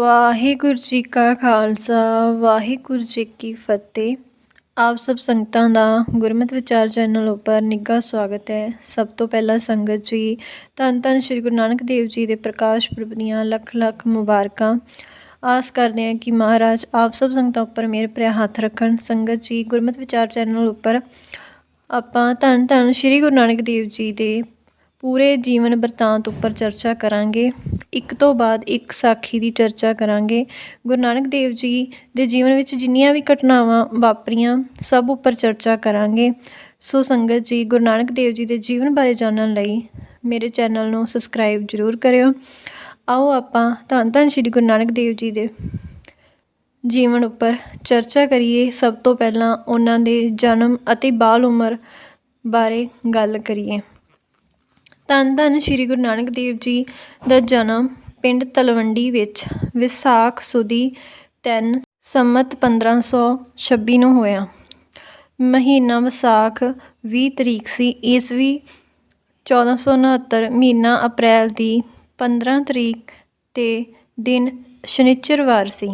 ਵਾਹਿਗੁਰੂ ਜੀ ਕਾ ਖਾਲਸਾ, ਵਾਹਿਗੁਰੂ ਜੀ ਕੀ ਫਤਿਹ। ਆਪ ਸਭ ਸੰਗਤਾਂ ਦਾ ਗੁਰਮਤਿ ਵਿਚਾਰ ਚੈਨਲ ਉੱਪਰ ਨਿੱਘਾ ਸਵਾਗਤ ਹੈ। ਸਭ ਤੋਂ ਪਹਿਲਾਂ ਸੰਗਤ ਜੀ, ਧੰਨ ਧੰਨ ਸ੍ਰੀ ਗੁਰੂ ਨਾਨਕ ਦੇਵ ਜੀ ਦੇ ਪ੍ਰਕਾਸ਼ ਪੁਰਬ ਦੀਆਂ ਲੱਖ ਲੱਖ ਮੁਬਾਰਕਾਂ। ਆਸ ਕਰਦੇ ਹਾਂ ਕਿ ਮਹਾਰਾਜ ਆਪ ਸਭ ਸੰਗਤਾਂ ਉੱਪਰ ਮੇਰੇ ਭਰਿਆ ਹੱਥ ਰੱਖਣ। ਸੰਗਤ ਜੀ, ਗੁਰਮਤਿ ਵਿਚਾਰ ਚੈਨਲ ਉੱਪਰ ਆਪਾਂ ਧੰਨ ਧੰਨ ਸ੍ਰੀ ਗੁਰੂ ਨਾਨਕ ਦੇਵ ਜੀ ਦੇ ਪੂਰੇ ਜੀਵਨ ਬਰਤਾਂਤ ਉੱਪਰ ਚਰਚਾ ਕਰਾਂਗੇ। ਇੱਕ ਤੋਂ ਬਾਅਦ ਇੱਕ ਸਾਖੀ ਦੀ ਚਰਚਾ ਕਰਾਂਗੇ। ਗੁਰੂ ਨਾਨਕ ਦੇਵ ਜੀ ਦੇ ਜੀਵਨ ਵਿੱਚ ਜਿੰਨੀਆਂ ਵੀ ਘਟਨਾਵਾਂ ਵਾਪਰੀਆਂ, ਸਭ ਉੱਪਰ ਚਰਚਾ ਕਰਾਂਗੇ। ਸੋ ਸੰਗਤ ਜੀ, ਗੁਰੂ ਨਾਨਕ ਦੇਵ ਜੀ ਦੇ ਜੀਵਨ ਬਾਰੇ ਜਾਣਨ ਲਈ ਮੇਰੇ ਚੈਨਲ ਨੂੰ ਸਬਸਕ੍ਰਾਈਬ ਜ਼ਰੂਰ ਕਰਿਓ। ਆਓ ਆਪਾਂ ਧੰਨ ਧੰਨ ਸ੍ਰੀ ਗੁਰੂ ਨਾਨਕ ਦੇਵ ਜੀ ਦੇ ਜੀਵਨ ਉੱਪਰ ਚਰਚਾ ਕਰੀਏ। ਸਭ ਤੋਂ ਪਹਿਲਾਂ ਉਹਨਾਂ ਦੇ ਜਨਮ ਅਤੇ ਬਾਲ ਉਮਰ ਬਾਰੇ ਗੱਲ ਕਰੀਏ। ਧੰਨ ਧੰਨ ਸ੍ਰੀ ਗੁਰੂ ਨਾਨਕ ਦੇਵ ਜੀ ਦਾ ਜਨਮ ਪਿੰਡ ਤਲਵੰਡੀ ਵਿੱਚ ਵਿਸਾਖ ਸੁਦੀ 3 ਸੰਮਤ 1526 ਨੂੰ ਹੋਇਆ। ਮਹੀਨਾ ਵਿਸਾਖ 20 ਤਰੀਕ ਸੀ। ਈਸਵੀ 1469 ਮਹੀਨਾ ਅਪ੍ਰੈਲ ਦੀ 15 ਤਰੀਕ ਤੇ ਦਿਨ ਸ਼ਨੀਚਰਵਾਰ ਸੀ।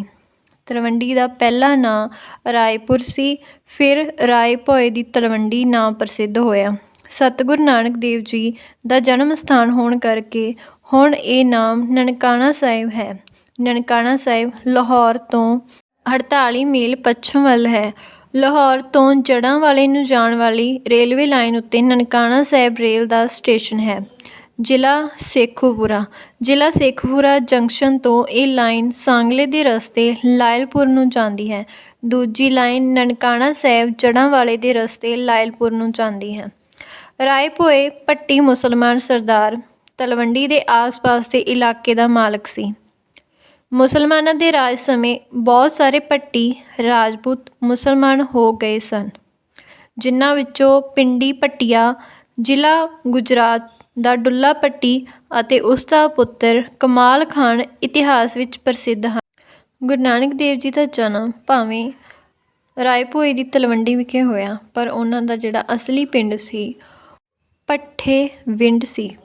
ਤਲਵੰਡੀ ਦਾ ਪਹਿਲਾ ਨਾਂ ਰਾਏਪੁਰ ਸੀ। ਫਿਰ ਰਾਏ ਭੋਏ ਦੀ ਤਲਵੰਡੀ ਨਾਂ ਪ੍ਰਸਿੱਧ ਹੋਇਆ। ਸਤਿਗੁਰੂ ਨਾਨਕ ਦੇਵ ਜੀ ਦਾ ਜਨਮ ਸਥਾਨ ਹੋਣ ਕਰਕੇ ਹੁਣ ਇਹ ਨਾਮ ਨਨਕਾਣਾ ਸਾਹਿਬ ਹੈ। ਨਨਕਾਣਾ ਸਾਹਿਬ ਲਾਹੌਰ ਤੋਂ 48 ਮੀਲ ਪੱਛਮ ਵੱਲ ਹੈ। ਲਾਹੌਰ ਤੋਂ ਜੜ੍ਹਾਂ ਵਾਲੇ ਨੂੰ ਜਾਣ ਵਾਲੀ ਰੇਲਵੇ ਲਾਈਨ ਉੱਤੇ ਨਨਕਾਣਾ ਸਾਹਿਬ ਰੇਲ ਦਾ ਸਟੇਸ਼ਨ ਹੈ। ਜ਼ਿਲ੍ਹਾ ਸੇਖੂਪੁਰਾ। ਜ਼ਿਲ੍ਹਾ ਸੇਖੂਪੁਰਾ ਜੰਕਸ਼ਨ ਤੋਂ ਇਹ ਲਾਈਨ ਸਾਂਗਲੇ ਦੇ ਰਸਤੇ ਲਾਇਲਪੁਰ ਨੂੰ ਜਾਂਦੀ ਹੈ। ਦੂਜੀ ਲਾਈਨ ਨਨਕਾਣਾ ਸਾਹਿਬ ਜੜ੍ਹਾਂ ਵਾਲੇ ਦੇ ਰਸਤੇ ਲਾਇਲਪੁਰ ਨੂੰ ਜਾਂਦੀ ਹੈ। ਰਾਏ ਭੋਏ ਪੱਟੀ ਮੁਸਲਮਾਨ ਸਰਦਾਰ ਤਲਵੰਡੀ ਦੇ ਆਸ-ਪਾਸ ਦੇ ਇਲਾਕੇ ਦਾ ਮਾਲਕ ਸੀ। ਮੁਸਲਮਾਨਾਂ ਦੇ ਰਾਜ ਸਮੇਂ ਬਹੁਤ ਸਾਰੇ ਭੱਟੀ ਰਾਜਪੂਤ ਮੁਸਲਮਾਨ ਹੋ ਗਏ ਸਨ, ਜਿਨ੍ਹਾਂ ਵਿੱਚੋਂ ਪਿੰਡੀ ਭੱਟੀਆ, ਜ਼ਿਲ੍ਹਾ ਗੁਜਰਾਤ ਦਾ ਡੁੱਲਾ ਭੱਟੀ ਅਤੇ ਉਸ ਦਾ ਪੁੱਤਰ ਕਮਾਲ ਖਾਨ ਇਤਿਹਾਸ ਵਿੱਚ ਪ੍ਰਸਿੱਧ ਹਨ। ਗੁਰੂ ਨਾਨਕ ਦੇਵ ਜੀ ਦਾ ਜਨਮ ਭਾਵੇਂ ਰਾਏਪੁਰੇ ਦੀ ਤਲਵੰਡੀ ਵਿਖੇ ਹੋਇਆ, ਪਰ ਉਹਨਾਂ ਦਾ ਜਿਹੜਾ ਅਸਲੀ ਪਿੰਡ ਸੀ ਭੱਠੇ ਵਿੰਡ ਸੀ।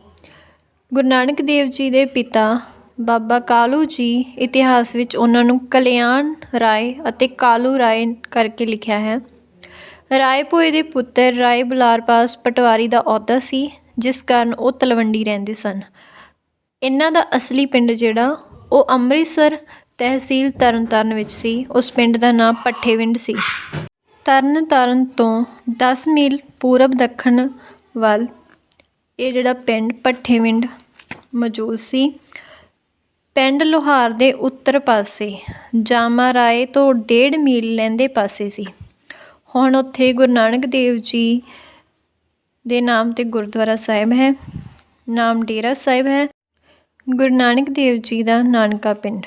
ਗੁਰੂ ਨਾਨਕ ਦੇਵ ਜੀ ਦੇ ਪਿਤਾ ਬਾਬਾ ਕਾਲੂ ਜੀ ਇਤਿਹਾਸ ਵਿੱਚ ਉਹਨਾਂ ਨੂੰ ਕਲਿਆਣ ਰਾਏ ਅਤੇ ਕਾਲੂ ਰਾਏ ਕਰਕੇ ਲਿਖਿਆ ਹੈ। ਰਾਏ ਭੋਏ ਦੇ ਪੁੱਤਰ ਰਾਏ ਬੁਲਾਰ ਪਾਸ ਪਟਵਾਰੀ ਦਾ ਅਹੁਦਾ ਸੀ, ਜਿਸ ਕਾਰਨ ਉਹ ਤਲਵੰਡੀ ਰਹਿੰਦੇ ਸਨ। ਇਹਨਾਂ ਦਾ ਅਸਲੀ ਪਿੰਡ ਜਿਹੜਾ, ਉਹ ਅੰਮ੍ਰਿਤਸਰ ਤਹਿਸੀਲ ਤਰਨਤਾਰਨ ਵਿੱਚ ਸੀ। ਉਸ ਪਿੰਡ ਦਾ ਨਾਮ ਪੱਠੇਵਿੰਡ ਸੀ। ਤਰਨਤਾਰਨ ਤੋਂ 10 ਮੀਲ ਪੂਰਬ ਦੱਖਣ ਵੱਲ। ਇਹ ਜਿਹੜਾ ਪਿੰਡ ਪੱਠੇਵਿੰਡ ਮੌਜੂਦ ਸੀ, ਪਿੰਡ ਲੁਹਾਰ ਦੇ ਉੱਤਰ ਪਾਸੇ, ਜਾਮਾ ਰਾਏ ਤੋਂ ਡੇਢ ਮੀਲ ਲੈਂਦੇ ਪਾਸੇ ਸੀ। ਹੁਣ ਉੱਥੇ ਗੁਰੂ ਨਾਨਕ ਦੇਵ ਜੀ ਦੇ ਨਾਮ ਤੇ ਗੁਰਦੁਆਰਾ ਸਾਹਿਬ ਹੈ, ਨਾਮ ਡੇਰਾ ਸਾਹਿਬ ਹੈ, ਗੁਰੂ ਨਾਨਕ ਦੇਵ ਜੀ ਦਾ ਨਾਨਕਾ ਪਿੰਡ।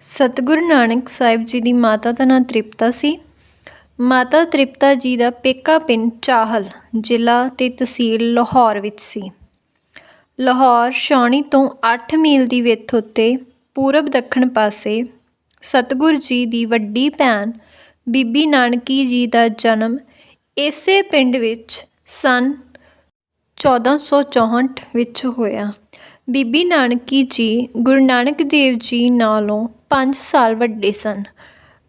ਸਤਿਗੁਰੂ ਨਾਨਕ ਸਾਹਿਬ ਜੀ ਦੀ ਮਾਤਾ ਦਾ ਨਾਂ ਤ੍ਰਿਪਤਾ ਸੀ। ਮਾਤਾ ਤ੍ਰਿਪਤਾ ਜੀ ਦਾ ਪੇਕਾ ਪਿੰਡ ਚਾਹਲ, ਜ਼ਿਲ੍ਹਾ ਤੇ ਤਹਿਸੀਲ ਲਾਹੌਰ ਵਿੱਚ ਸੀ। ਲਾਹੌਰ ਸ਼ੌਣੀ ਤੋਂ 8 ਮੀਲ ਦੀ ਵਿੱਥ ਉੱਤੇ ਪੂਰਬ ਦੱਖਣ ਪਾਸੇ ਸਤਿਗੁਰ ਜੀ ਦੀ ਵੱਡੀ ਭੈਣ ਬੀਬੀ ਨਾਨਕੀ ਜੀ ਦਾ ਜਨਮ ਇਸੇ ਪਿੰਡ ਵਿੱਚ ਸਨ 1464 ਵਿੱਚ ਹੋਇਆ। ਬੀਬੀ ਨਾਨਕੀ ਜੀ ਗੁਰੂ ਨਾਨਕ ਦੇਵ ਜੀ ਨਾਲੋਂ 5 ਸਾਲ ਵੱਡੇ ਸਨ।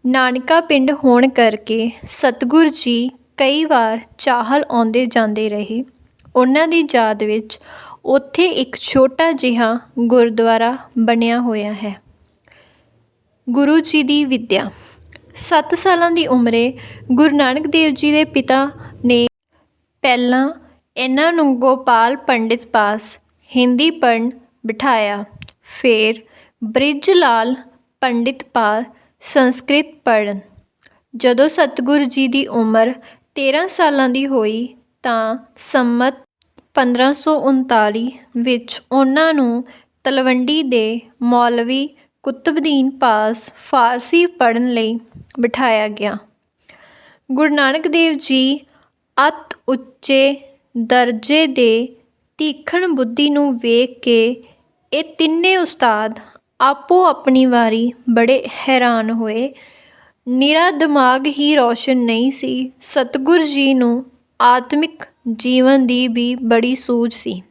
ਨਾਨਕਾ ਪਿੰਡ ਹੋਣ ਕਰਕੇ ਸਤਗੁਰ ਜੀ ਕਈ ਵਾਰ ਚਾਹਲ ਆਉਂਦੇ ਜਾਂਦੇ ਰਹੇ। ਉਹਨਾਂ ਦੀ ਯਾਦ ਵਿੱਚ ਉੱਥੇ ਇੱਕ ਛੋਟਾ ਜਿਹਾ ਗੁਰਦੁਆਰਾ ਬਣਿਆ ਹੋਇਆ ਹੈ। ਗੁਰੂ ਜੀ ਦੀ ਵਿੱਦਿਆ। 7 ਸਾਲਾਂ ਦੀ ਉਮਰੇ ਗੁਰੂ ਨਾਨਕ ਦੇਵ ਜੀ ਦੇ ਪਿਤਾ ਨੇ ਪਹਿਲਾਂ ਇਹਨਾਂ ਨੂੰ ਗੋਪਾਲ ਪੰਡਿਤ ਪਾਸ ਹਿੰਦੀ ਪੜ੍ਹਨ ਬਿਠਾਇਆ। ਫਿਰ ਬ੍ਰਿਜ ਲਾਲ ਪੰਡਿਤ ਪਾਸ ਸੰਸਕ੍ਰਿਤ ਪੜ੍ਹਨ। ਜਦੋਂ ਸਤਿਗੁਰੂ ਜੀ ਦੀ ਉਮਰ 13 ਸਾਲਾਂ ਦੀ ਹੋਈ ਤਾਂ ਸੰਮਤ 1539 ਵਿੱਚ ਉਹਨਾਂ ਨੂੰ ਤਲਵੰਡੀ ਦੇ ਮੌਲਵੀ ਕੁਤਬਦੀਨ ਪਾਸ ਫਾਰਸੀ ਪੜ੍ਹਨ ਲਈ ਬਿਠਾਇਆ ਗਿਆ। ਗੁਰੂ ਨਾਨਕ ਦੇਵ ਜੀ ਅਤ ਉੱਚੇ ਦਰਜੇ ਦੇ ਤੀਖਣ ਬੁੱਧੀ ਨੂੰ ਵੇਖ ਕੇ ਇਹ ਤਿੰਨੇ ਉਸਤਾਦ ਆਪੋ ਆਪਣੀ ਵਾਰੀ ਬੜੇ ਹੈਰਾਨ ਹੋਏ। ਨਿਰਾ ਦਿਮਾਗ ਹੀ ਰੌਸ਼ਨ ਨਹੀਂ ਸੀ। ਸਤਿਗੁਰ ਜੀ ਨੂੰ ਆਤਮਿਕ ਜੀਵਨ ਦੀ ਵੀ ਬੜੀ ਸੂਝ ਸੀ।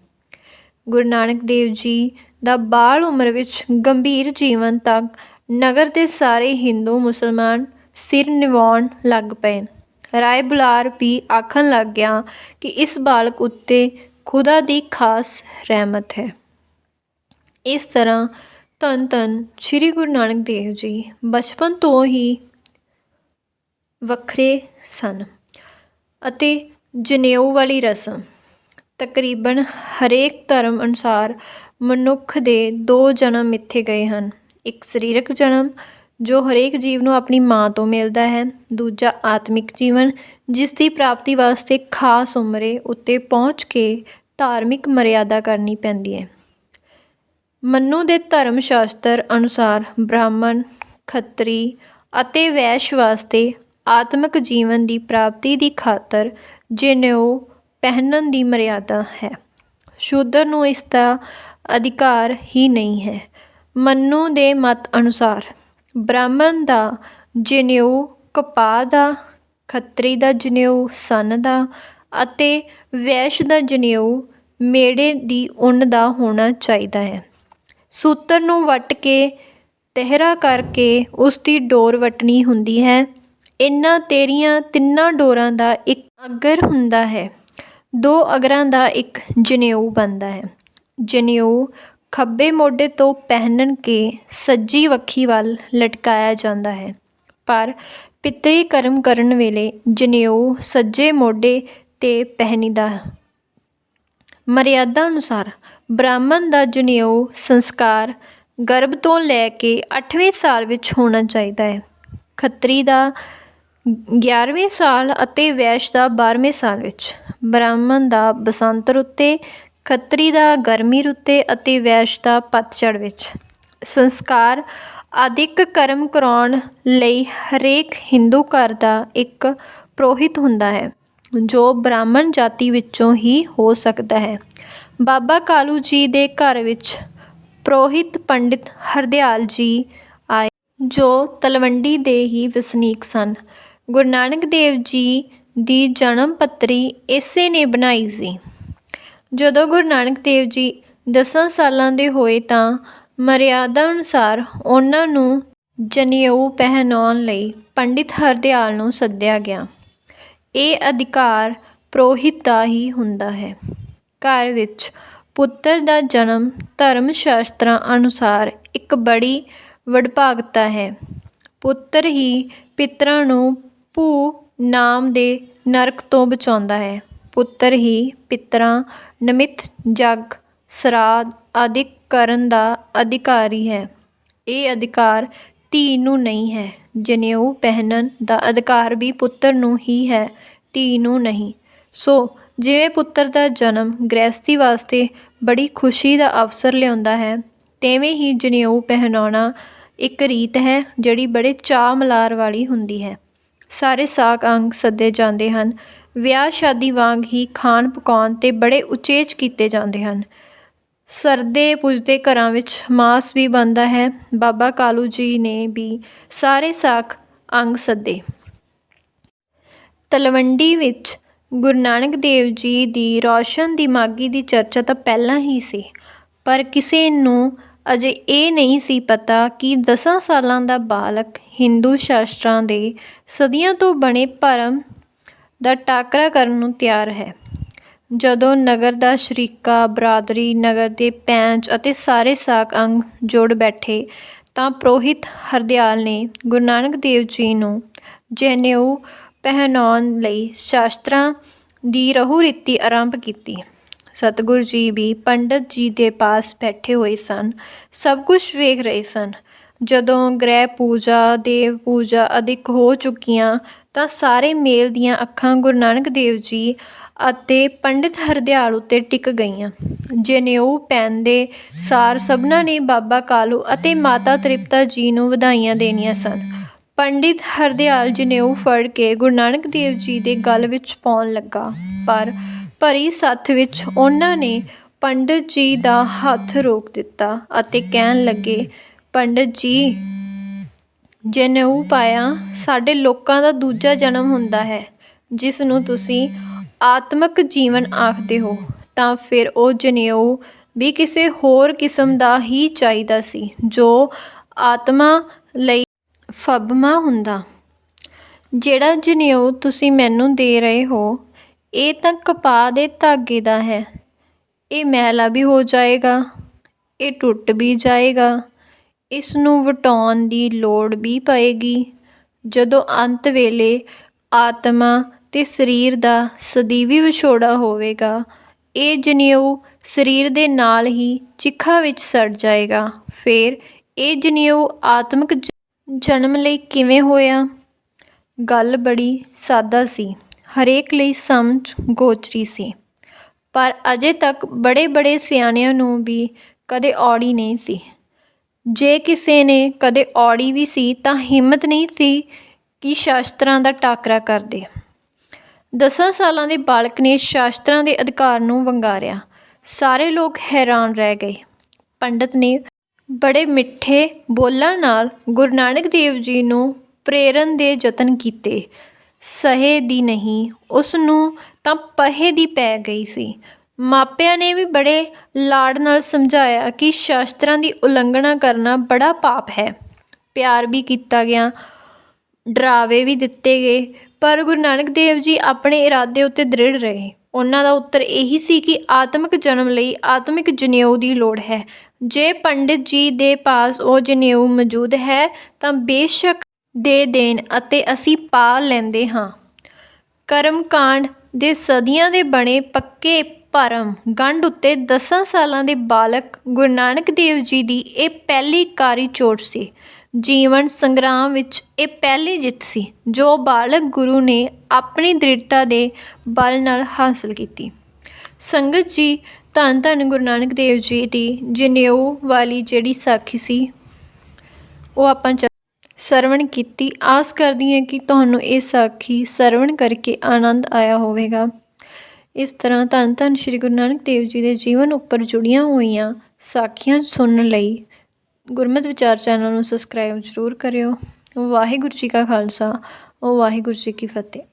ਗੁਰੂ ਨਾਨਕ ਦੇਵ ਜੀ ਦਾ ਬਾਲ ਉਮਰ ਵਿੱਚ ਗੰਭੀਰ ਜੀਵਨ ਤੱਕ ਨਗਰ ਦੇ ਸਾਰੇ ਹਿੰਦੂ ਮੁਸਲਮਾਨ ਸਿਰ ਨਿਵਾਉਣ ਲੱਗ ਪਏ। ਰਾਏ ਬੁਲਾਰ ਵੀ ਆਖਣ ਲੱਗ ਗਿਆ ਕਿ ਇਸ ਬਾਲਕ ਉੱਤੇ ਖੁਦਾ ਦੀ ਖਾਸ ਰਹਿਮਤ ਹੈ। ਇਸ ਤਰ੍ਹਾਂ ਧੰਨ ਧੰਨ ਸ੍ਰੀ ਗੁਰੂ ਨਾਨਕ ਦੇਵ ਜੀ, ਬਚਪਨ ਤੋਂ ਹੀ ਵੱਖਰੇ ਸਨ ਅਤੇ ਜਨੇਊ ਵਾਲੀ ਰਸਮ ਤਕਰੀਬਨ ਹਰੇਕ ਧਰਮ ਅਨੁਸਾਰ ਮਨੁੱਖ ਦੇ ਦੋ ਜਨਮ ਮਿੱਥੇ ਗਏ ਹਨ। ਇੱਕ ਸਰੀਰਕ ਜਨਮ, ਜੋ ਹਰੇਕ ਜੀਵ ਨੂੰ ਆਪਣੀ ਮਾਂ ਤੋਂ ਮਿਲਦਾ ਹੈ। ਦੂਜਾ ਆਤਮਿਕ ਜੀਵਨ, ਜਿਸ ਦੀ ਪ੍ਰਾਪਤੀ ਵਾਸਤੇ ਖਾਸ ਉਮਰੇ ਉੱਤੇ ਪਹੁੰਚ ਕੇ ਧਾਰਮਿਕ ਮਰਿਆਦਾ ਕਰਨੀ ਪੈਂਦੀ ਹੈ। ਮੰਨੂ ਦੇ ਧਰਮ ਸ਼ਾਸਤਰ ਅਨੁਸਾਰ ਬ੍ਰਾਹਮਣ, ਖੱਤਰੀ ਅਤੇ ਵੈਸ਼ ਵਾਸਤੇ ਆਤਮਿਕ ਜੀਵਨ ਦੀ ਪ੍ਰਾਪਤੀ ਦੀ ਖਾਤਰ ਜਨੇਊ ਪਹਿਨਣ ਦੀ ਮਰਿਆਦਾ ਹੈ। ਸ਼ੂਦਰ ਨੂੰ ਇਸ ਦਾ ਅਧਿਕਾਰ ਹੀ ਨਹੀਂ ਹੈ। ਮੰਨੂ ਦੇ ਮਤ ਅਨੁਸਾਰ ਬ੍ਰਾਹਮਣ ਦਾ ਜਨੇਊ ਕਪਾਹ ਦਾ, ਖੱਤਰੀ ਦਾ ਜਨੇਊ ਸਨ ਦਾ ਅਤੇ ਵੈਸ਼ ਦਾ ਜਨੇਊ ਮੇੜੇ ਦੀ ਉੱਨ ਦਾ ਹੋਣਾ ਚਾਹੀਦਾ ਹੈ। ਸੂਤਰ ਨੂੰ ਵੱਟ ਕੇ ਤਹਿਰਾ ਕਰਕੇ ਉਸ ਦੀ ਡੋਰ ਵੱਟਣੀ ਹੁੰਦੀ ਹੈ। ਇਹਨਾਂ ਤੇਰੀਆਂ ਤਿੰਨਾਂ ਡੋਰਾਂ ਦਾ ਇੱਕ ਅਗਰ ਹੁੰਦਾ ਹੈ। ਦੋ ਅਗਰਾਂ ਦਾ ਇੱਕ ਜਨੇਊ ਬਣਦਾ ਹੈ। ਜਨੇਊ ਖੱਬੇ ਮੋਢੇ ਤੋਂ ਪਹਿਨਣ ਕੇ ਸੱਜੀ ਵੱਖੀ ਵੱਲ ਲਟਕਾਇਆ ਜਾਂਦਾ ਹੈ। ਪਰ ਪਿਤਰੀ ਕਰਮ ਕਰਨ ਵੇਲੇ ਜਨੇਊ ਸੱਜੇ ਮੋਢੇ ਤੇ ਪਹਿਨੀਦਾ ਹੈ। ਮਰਿਆਦਾ ਅਨੁਸਾਰ ਬ੍ਰਾਹਮਣ ਦਾ ਜਨੇਊ ਸੰਸਕਾਰ ਗਰਭ ਤੋਂ ਲੈ ਕੇ ਅੱਠਵੇਂ ਸਾਲ ਵਿੱਚ ਹੋਣਾ ਚਾਹੀਦਾ ਹੈ। ਖੱਤਰੀ ਦਾ 11ਵੇਂ ਸਾਲ ਅਤੇ ਵੈਸ਼ ਦਾ 12ਵੇਂ ਸਾਲ ਵਿੱਚ। ਬ੍ਰਾਹਮਣ ਦਾ ਬਸੰਤ ਰੁੱਤੇ, ਖੱਤਰੀ ਦਾ ਗਰਮੀ ਰੁੱਤੇ ਅਤੇ ਵੈਸ਼ ਦਾ ਪਤਝੜ ਵਿੱਚ। ਸੰਸਕਾਰ ਆਦਿਕ ਕਰਮ ਕਰਾਉਣ ਲਈ ਹਰੇਕ ਹਿੰਦੂ ਘਰ ਦਾ ਇੱਕ ਪ੍ਰੋਹਿਤ ਹੁੰਦਾ ਹੈ। ਜੋ ਬ੍ਰਾਹਮਣ ਜਾਤੀ ਵਿੱਚੋਂ ਹੀ ਹੋ ਸਕਦਾ ਹੈ। ਬਾਬਾ ਕਾਲੂ ਜੀ ਦੇ ਘਰ ਵਿੱਚ ਪ੍ਰੋਹਿਤ ਪੰਡਿਤ ਹਰਦਿਆਲ ਜੀ ਆਏ, ਜੋ ਤਲਵੰਡੀ ਦੇ ਹੀ ਵਸਨੀਕ ਸਨ। ਗੁਰੂ ਨਾਨਕ ਦੇਵ ਜੀ ਦੀ ਜਨਮ ਪੱਤਰੀ ਇਸੇ ਨੇ ਬਣਾਈ ਸੀ। ਜਦੋਂ ਗੁਰੂ ਨਾਨਕ ਦੇਵ ਜੀ ਦਸਾਂ ਸਾਲਾਂ ਦੇ ਹੋਏ ਤਾਂ ਮਰਿਆਦਾ ਅਨੁਸਾਰ ਉਹਨਾਂ ਨੂੰ ਜਨੇਊ ਪਹਿਨਾਉਣ ਲਈ ਪੰਡਿਤ ਹਰਦਿਆਲ ਨੂੰ ਸੱਦਿਆ ਗਿਆ। ਇਹ ਅਧਿਕਾਰ ਪ੍ਰੋਹਿਤ ਦਾ ਹੀ ਹੁੰਦਾ ਹੈ। ਘਰ ਵਿੱਚ ਪੁੱਤਰ ਦਾ ਜਨਮ ਧਰਮ ਸ਼ਾਸਤਰਾਂ ਅਨੁਸਾਰ ਇੱਕ ਬੜੀ ਵਡਭਾਗਤਾ ਹੈ। ਪੁੱਤਰ ਹੀ ਪਿਤਰਾਂ ਨੂੰ ਭੂ ਨਾਮ ਦੇ ਨਰਕ ਤੋਂ ਬਚਾਉਂਦਾ ਹੈ। ਪੁੱਤਰ ਹੀ ਪਿਤਰਾਂ ਨਮਿਤ ਜਗ, ਸਰਾਧ ਆਦਿ ਕਰਨ ਦਾ ਅਧਿਕਾਰੀ ਹੈ। ਇਹ ਅਧਿਕਾਰ ਧੀ ਨੂੰ ਨਹੀਂ ਹੈ। ਜਨੇਊ ਪਹਿਨਣ ਦਾ ਅਧਿਕਾਰ ਵੀ ਪੁੱਤਰ ਨੂੰ ਹੀ ਹੈ, ਧੀ ਨੂੰ ਨਹੀਂ। ਸੋ ਜਿਵੇਂ ਪੁੱਤਰ ਦਾ ਜਨਮ ਗ੍ਰਹਿਸਥੀ ਵਾਸਤੇ ਬੜੀ ਖੁਸ਼ੀ ਦਾ ਅਵਸਰ ਲਿਆਉਂਦਾ ਹੈ, ਤਿਵੇਂ ਹੀ ਜਨੇਊ ਪਹਿਨਾਉਣਾ ਇੱਕ ਰੀਤ ਹੈ ਜਿਹੜੀ ਬੜੇ ਚਾਅ ਮਲਾਰ ਵਾਲੀ ਹੁੰਦੀ ਹੈ। ਸਾਰੇ ਸਾਕ ਅੰਗ ਸੱਦੇ ਜਾਂਦੇ ਹਨ। ਵਿਆਹ ਸ਼ਾਦੀ ਵਾਂਗ ਹੀ ਖਾਣ ਪਕਾਉਣ ਤੇ ਬੜੇ ਉਚੇਚ ਕੀਤੇ ਜਾਂਦੇ ਹਨ। ਸਰਦੇ ਪੁੱਜਦੇ ਘਰਾਂ ਵਿੱਚ ਮਾਸ ਵੀ ਬਣਦਾ ਹੈ। ਬਾਬਾ ਕਾਲੂ ਜੀ ਨੇ ਵੀ ਸਾਰੇ ਸਾਖ ਅੰਗ ਸੱਦੇ। ਤਲਵੰਡੀ ਵਿੱਚ ਗੁਰੂ ਨਾਨਕ ਦੇਵ ਜੀ ਦੀ ਰੌਸ਼ਨ ਦਿਮਾਗੀ ਦੀ ਚਰਚਾ ਤਾਂ ਪਹਿਲਾਂ ਹੀ ਸੀ, ਪਰ ਕਿਸੇ ਨੂੰ ਅਜੇ ਇਹ ਨਹੀਂ ਸੀ ਪਤਾ ਕਿ ਦਸਾਂ ਸਾਲਾਂ ਦਾ ਬਾਲਕ ਹਿੰਦੂ ਸ਼ਾਸਤਰਾਂ ਦੇ ਸਦੀਆਂ ਤੋਂ ਬਣੇ ਭਰਮ ਦਾ ਟਾਕਰਾ ਕਰਨ ਨੂੰ ਤਿਆਰ ਹੈ। ਜਦੋਂ ਨਗਰ ਦਾ ਸ਼ਰੀਕਾ, ਬਰਾਦਰੀ, ਨਗਰ ਦੇ ਪੈਂਚ ਅਤੇ ਸਾਰੇ ਸਾਕ ਅੰਗ ਜੁੜ ਬੈਠੇ ਤਾਂ ਪ੍ਰੋਹਿਤ ਹਰਦਿਆਲ ਨੇ ਗੁਰੂ ਨਾਨਕ ਦੇਵ ਜੀ ਨੂੰ ਜਨੇਊ ਪਹਿਨਾਉਣ ਲਈ ਸ਼ਾਸਤਰਾਂ ਦੀ ਰਹੂ ਰੀਤੀ ਆਰੰਭ ਕੀਤੀ। ਸਤਿਗੁਰੂ ਜੀ ਵੀ ਪੰਡਤ ਜੀ ਦੇ ਪਾਸ ਬੈਠੇ ਹੋਏ ਸਨ। ਸਭ ਕੁਝ ਵੇਖ ਰਹੇ ਸਨ। ਜਦੋਂ ਗ੍ਰਹਿ ਪੂਜਾ, ਦੇਵ ਪੂਜਾ ਅਧਿਕ ਹੋ ਚੁੱਕੀਆਂ, ਤਾਂ ਸਾਰੇ ਮੇਲ ਦੀਆਂ ਅੱਖਾਂ ਗੁਰੂ ਨਾਨਕ ਦੇਵ ਜੀ ਅਤੇ ਪੰਡਿਤ ਹਰਦਿਆਲ ਉੱਤੇ ਟਿਕ ਗਈਆਂ ਜਨੇਊ ਪਹਿਨਦੇ ਸਾਰ ਸਭਨਾਂ ਨੇ ਬਾਬਾ ਕਾਲੂ ਅਤੇ ਮਾਤਾ ਤ੍ਰਿਪਤਾ ਜੀ ਨੂੰ ਵਧਾਈਆਂ ਦੇਣੀਆਂ ਸਨ। ਪੰਡਿਤ ਹਰਦਿਆਲ ਜਨੇਊ ਫੜ ਕੇ ਗੁਰੂ ਨਾਨਕ ਦੇਵ ਜੀ ਦੇ ਗਲ ਵਿੱਚ ਪਾਉਣ ਲੱਗਾ, ਪਰ ਭਰੀ ਸੱਥ ਵਿੱਚ ਉਹਨਾਂ ਨੇ ਪੰਡਿਤ ਜੀ ਦਾ ਹੱਥ ਰੋਕ ਦਿੱਤਾ ਅਤੇ ਕਹਿਣ ਲੱਗੇ ਪੰਡਿਤ ਜੀ ਜਨੇਊ ਪਾਇਆ, ਸਾਡੇ ਲੋਕਾਂ ਦਾ ਦੂਜਾ ਜਨਮ ਹੁੰਦਾ ਹੈ ਜਿਸ ਨੂੰ ਤੁਸੀਂ ਆਤਮਿਕ ਜੀਵਨ ਆਖਦੇ ਹੋ, ਤਾਂ ਫਿਰ ਉਹ ਜਨੇਊ ਵੀ ਕਿਸੇ ਹੋਰ ਕਿਸਮ ਦਾ ਹੀ ਚਾਹੀਦਾ ਸੀ, ਜੋ ਆਤਮਾ ਲਈ ਫਬਮਾ ਹੁੰਦਾ। ਜਿਹੜਾ ਜਨੇਊ ਤੁਸੀਂ ਮੈਨੂੰ ਦੇ ਰਹੇ ਹੋ, ਇਹ ਤਾਂ ਕਪਾਹ ਦੇ ਧਾਗੇ ਦਾ ਹੈ। ਇਹ ਮੈਲਾ ਵੀ ਹੋ ਜਾਏਗਾ, ਇਹ ਟੁੱਟ ਵੀ ਜਾਏਗਾ ਇਸ ਨੂੰ ਵਟਾਉਣ ਦੀ ਲੋੜ ਵੀ ਪਏਗੀ। ਜਦੋਂ ਅੰਤ ਵੇਲੇ ਆਤਮਾ ਅਤੇ ਸਰੀਰ ਦਾ ਸਦੀਵੀ ਵਿਛੋੜਾ ਹੋਵੇਗਾ, ਇਹ ਜਨੇਊ ਸਰੀਰ ਦੇ ਨਾਲ ਹੀ ਚਿਖਾ ਵਿੱਚ ਸੜ ਜਾਏਗਾ। ਫਿਰ ਇਹ ਜਨੇਊ ਆਤਮਿਕ ਜ- ਜਨਮ ਲਈ ਕਿਵੇਂ ਹੋਇਆ? ਗੱਲ ਬੜੀ ਸਾਦਾ ਸੀ। ਹਰੇਕ ਲਈ ਸਮਝ ਗੋਚਰੀ ਸੀ। ਪਰ ਅਜੇ ਤੱਕ ਬੜੇ ਬੜੇ ਸਿਆਣਿਆਂ ਨੂੰ ਵੀ ਕਦੇ ਔੜੀ ਨਹੀਂ ਸੀ। ਜੇ ਕਿਸੇ ਨੇ ਕਦੇ ਔੜੀ ਵੀ ਸੀ ਤਾਂ ਹਿੰਮਤ ਨਹੀਂ ਸੀ ਕਿ ਸ਼ਾਸਤਰਾਂ ਦਾ ਟਾਕਰਾ ਕਰਦੇ। ਦਸਾਂ ਸਾਲਾਂ ਦੇ ਬਾਲਕ ਨੇ ਸ਼ਾਸਤਰਾਂ ਦੇ ਅਧਿਕਾਰ ਨੂੰ ਵੰਗਾਰਿਆ। ਸਾਰੇ ਲੋਕ ਹੈਰਾਨ ਰਹਿ ਗਏ। ਪੰਡਤ ਨੇ ਬੜੇ ਮਿੱਠੇ ਬੋਲਾਂ ਨਾਲ ਗੁਰੂ ਨਾਨਕ ਦੇਵ ਜੀ ਨੂੰ ਪ੍ਰੇਰਨ ਦੇ ਯਤਨ ਕੀਤੇ। ਸਹੇ ਦੀ ਨਹੀਂ, ਉਸ ਨੂੰ ਤਾਂ ਪਹੇ ਦੀ ਪੈ ਗਈ ਸੀ। ਮਾਪਿਆਂ ਨੇ ਵੀ ਬੜੇ ਲਾਡ ਨਾਲ ਸਮਝਾਇਆ ਕਿ ਸ਼ਾਸਤਰਾਂ ਦੀ ਉਲੰਘਣਾ ਕਰਨਾ ਬੜਾ ਪਾਪ ਹੈ। ਪਿਆਰ ਵੀ ਕੀਤਾ ਗਿਆ, ਡਰਾਵੇ ਵੀ ਦਿੱਤੇ ਗਏ, ਪਰ ਗੁਰੂ ਨਾਨਕ ਦੇਵ ਜੀ ਆਪਣੇ ਇਰਾਦੇ ਉੱਤੇ ਦ੍ਰਿੜ ਰਹੇ। ਉਹਨਾਂ ਦਾ ਉੱਤਰ ਇਹੀ ਸੀ ਕਿ ਆਤਮਿਕ ਜਨਮ ਲਈ ਆਤਮਿਕ ਜਨੇਊ ਦੀ ਲੋੜ ਹੈ। ਜੇ ਪੰਡਿਤ ਜੀ ਦੇ ਪਾਸ ਉਹ ਜਨੇਊ ਮੌਜੂਦ ਹੈ, ਤਾਂ ਬੇਸ਼ੱਕ ਦੇ ਦੇਣ ਅਤੇ ਅਸੀਂ ਪਾ ਲੈਂਦੇ ਹਾਂ। ਕਰਮਕਾਂਡ ਦੇ ਸਦੀਆਂ ਦੇ ਬਣੇ ਪੱਕੇ ਭਰਮ ਗੰਢ ਉੱਤੇ ਦਸਾਂ ਸਾਲਾਂ ਦੇ ਬਾਲਕ ਗੁਰੂ ਨਾਨਕ ਦੇਵ ਜੀ ਦੀ ਇਹ ਪਹਿਲੀ ਕਾਰੀ ਚੋਟ ਸੀ। ਜੀਵਨ ਸੰਗਰਾਮ ਵਿੱਚ ਇਹ ਪਹਿਲੀ ਜਿੱਤ ਸੀ, ਜੋ ਬਾਲਕ ਗੁਰੂ ਨੇ ਆਪਣੀ ਦ੍ਰਿੜਤਾ ਦੇ ਬਲ ਨਾਲ ਹਾਸਲ ਕੀਤੀ। ਸੰਗਤ ਜੀ, ਧੰਨ ਧੰਨ ਗੁਰੂ ਨਾਨਕ ਦੇਵ ਜੀ ਦੀ ਜਨੇਊ ਵਾਲੀ ਜਿਹੜੀ ਸਾਖੀ ਸੀ, ਉਹ ਆਪਾਂ ਚ- ਸਰਵਣ ਕੀਤੀ। ਆਸ ਕਰਦੀ ਹਾਂ ਕਿ ਤੁਹਾਨੂੰ ਇਹ ਸਾਖੀ ਸਰਵਣ ਕਰਕੇ ਆਨੰਦ ਆਇਆ ਹੋਵੇਗਾ। ਇਸ ਤਰ੍ਹਾਂ ਧੰਨ ਧੰਨ ਸ਼੍ਰੀ ਗੁਰੂ ਨਾਨਕ ਦੇਵ ਜੀ ਦੇ ਜੀਵਨ ਉੱਪਰ ਜੁੜੀਆਂ ਹੋਈਆਂ ਸਾਖੀਆਂ ਸੁਣਨ ਲਈ ਗੁਰਮਤਿ ਵਿਚਾਰ ਚੈਨਲ ਨੂੰ ਸਬਸਕ੍ਰਾਈਬ ਜ਼ਰੂਰ ਕਰਿਓ। ਵਾਹਿਗੁਰੂ ਜੀ ਕਾ ਖਾਲਸਾ, ਵਾਹਿਗੁਰੂ ਜੀ ਕੀ ਫਤਿਹ।